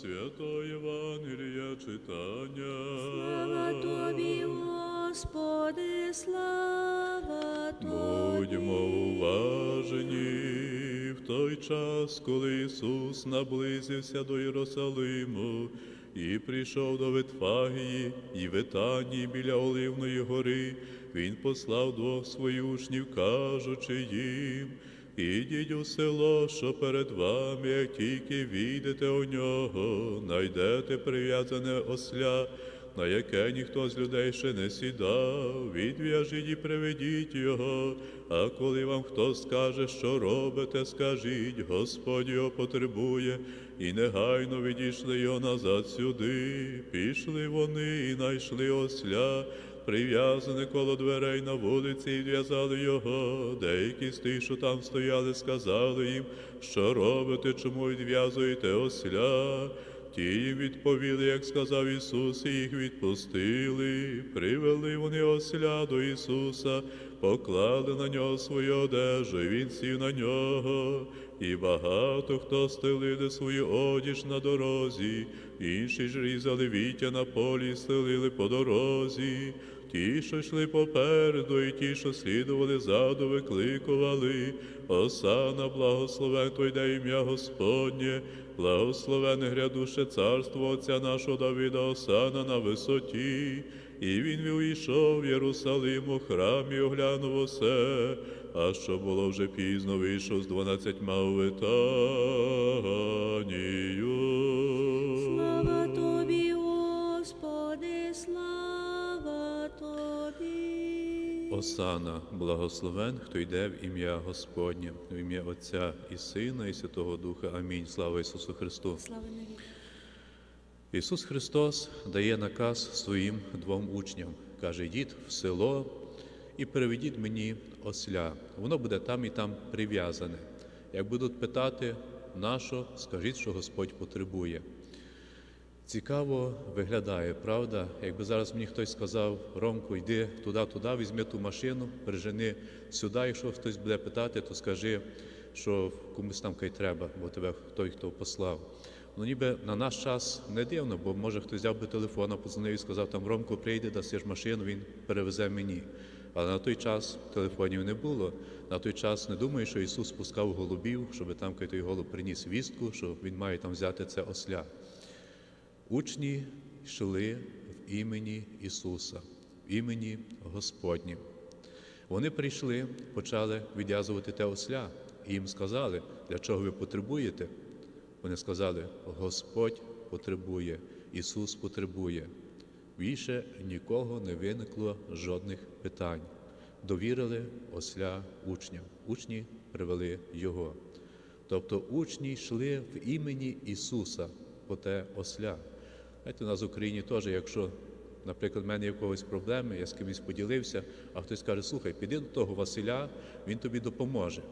Святого Євангелія читання. Слава тобі, Господи, слава тобі. Будьмо уважені в той час, коли Ісус наблизився до Єрусалиму і прийшов до Ветфагії і Ветанії біля Оливної гори, Він послав двох своїх учнів, кажучи їм, Ідіть у село, що перед вами, як тільки війдете у нього, найдете прив'язане осля, на яке ніхто з людей ще не сідав, відв'яжіть і приведіть його. А коли вам хто скаже, що робите, скажіть, Господь його потребує, і негайно відійшли його назад сюди. Пішли вони і знайшли осля, прив'язане коло дверей на вулиці, і в'язали його. Деякі з тих, що там стояли, сказали їм, що робите, чому відв'язуєте осля. Ті відповіли, як сказав Ісус, і їх відпустили. Привели вони осля до Ісуса, поклали на нього свою одежу, і він сів на нього. І багато хто стелили свою одіж на дорозі, інші ж різали віття на полі і стелили по дорозі. Ті, що йшли попереду, і ті, що слідували ззаду, викликували. Осана, благословен той де ім'я Господнє, благословене грядуще царство Отця нашого Давида, Осана на висоті. І він увійшов в Єрусалим у храмі, оглянув усе, а що було вже пізно, вийшов з дванадцятьма у Осана, благословен, хто йде в ім'я Господнє, в ім'я Отця і Сина, і Святого Духа. Амінь. Слава Ісусу Христу. Слава. Ісус Христос дає наказ своїм двом учням. Каже, йдіть в село і переведіть мені осля. Воно буде там і там прив'язане. Як будуть питати, на що, скажіть, що Господь потребує. Цікаво виглядає, правда? Якби зараз мені хтось сказав, Ромко, йди туди, туди, візьми ту машину, пережени сюди, якщо хтось буде питати, то скажи, що комусь там кай треба, бо тебе той, хто послав. Ну ніби на наш час не дивно, бо може хтось взяв би телефон, позвонив і сказав, там Ромко прийде, даси ж машину, він перевезе мені. Але на той час телефонів не було. На той час не думаю, що Ісус спускав голубів, щоб там той голуб приніс вістку, що Він має там взяти це осля. Учні йшли в імені Ісуса, в імені Господнім. Вони прийшли, почали відв'язувати те осля, і їм сказали, для чого ви потребуєте. Вони сказали, Господь потребує, Ісус потребує. Більше нікого не виникло жодних питань. Довірили осля учням. Учні привели Його. Тобто учні йшли в імені Ісуса по те осля. Знаєте, у нас в Україні теж, якщо, наприклад, в мене є якогось проблеми, я з кимось поділився, а хтось каже, слухай, піди до того Василя, він тобі допоможе.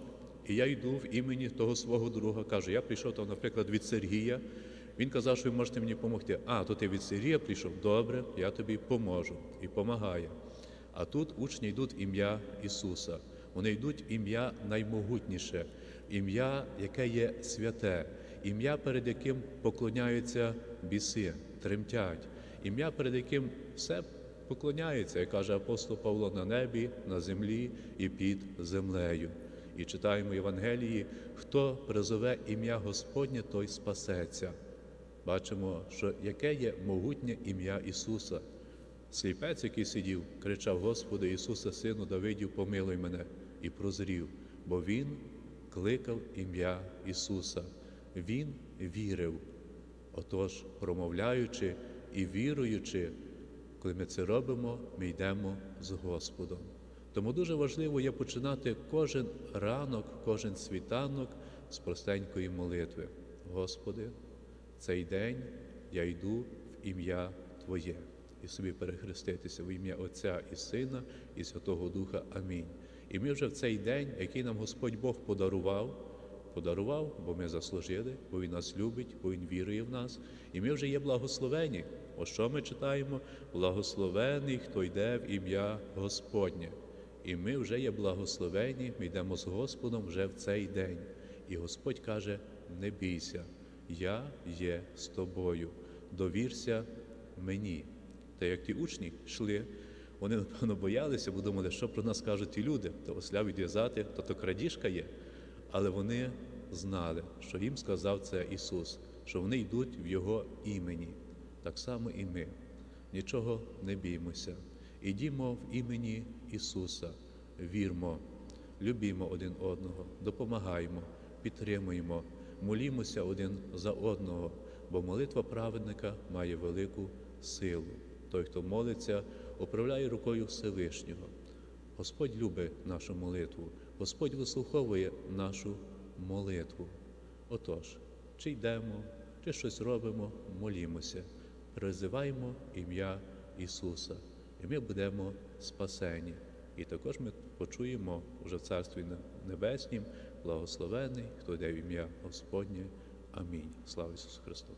І я йду в імені того свого друга, кажу, я прийшов там, наприклад, від Сергія. Він казав, що ви можете мені допомогти. А, то ти від Сергія прийшов? Добре, я тобі поможу і допомагає. А тут учні йдуть ім'я Ісуса. Вони йдуть ім'я наймогутніше, ім'я, яке є святе, ім'я, перед яким поклоняються біси, тремтять, ім'я, перед яким все поклоняється, як каже апостол Павло на небі, на землі і під землею. І читаємо Євангелії, хто призове ім'я Господнє, той спасеться. Бачимо, що яке є могутнє ім'я Ісуса. Сліпець, який сидів, кричав: Господи Ісусе, Сину Давидів, помилуй мене, і прозрів, бо Він кликав ім'я Ісуса. Він вірив. Отож, промовляючи і віруючи, коли ми це робимо, ми йдемо з Господом. Тому дуже важливо є починати кожен ранок, кожен світанок з простенької молитви. Господи, цей день я йду в ім'я Твоє і собі перехреститися в ім'я Отця і Сина і Святого Духа. Амінь. І ми вже в цей день, який нам Господь Бог подарував, подарував, бо ми заслужили, бо Він нас любить, бо Він вірує в нас, і ми вже є благословені. Ось що ми читаємо? Благословений, хто йде в ім'я Господнє. І ми вже є благословені, ми йдемо з Господом вже в цей день. І Господь каже: не бійся, Я є з тобою, довірся мені. Та як ті учні йшли, вони, напевно, боялися, бо думали, що про нас кажуть ті люди, то осля відв'язати, то то крадіжка є. Але вони знали, що їм сказав це Ісус, що вони йдуть в Його імені. Так само і ми. Нічого не біймося. Ідімо в імені Ісуса, вірмо, любімо один одного, допомагаємо, підтримуємо, молімося один за одного, бо молитва праведника має велику силу. Той, хто молиться, управляє рукою Всевишнього. Господь любить нашу молитву, Господь вислуховує нашу молитву. Отож, чи йдемо, чи щось робимо, молімося, призиваємо ім'я Ісуса, і ми будемо спасені. І також ми почуємо вже в Царстві Небеснім, благословений, хто йде в ім'я Господнє. Амінь. Слава Ісусу Христу!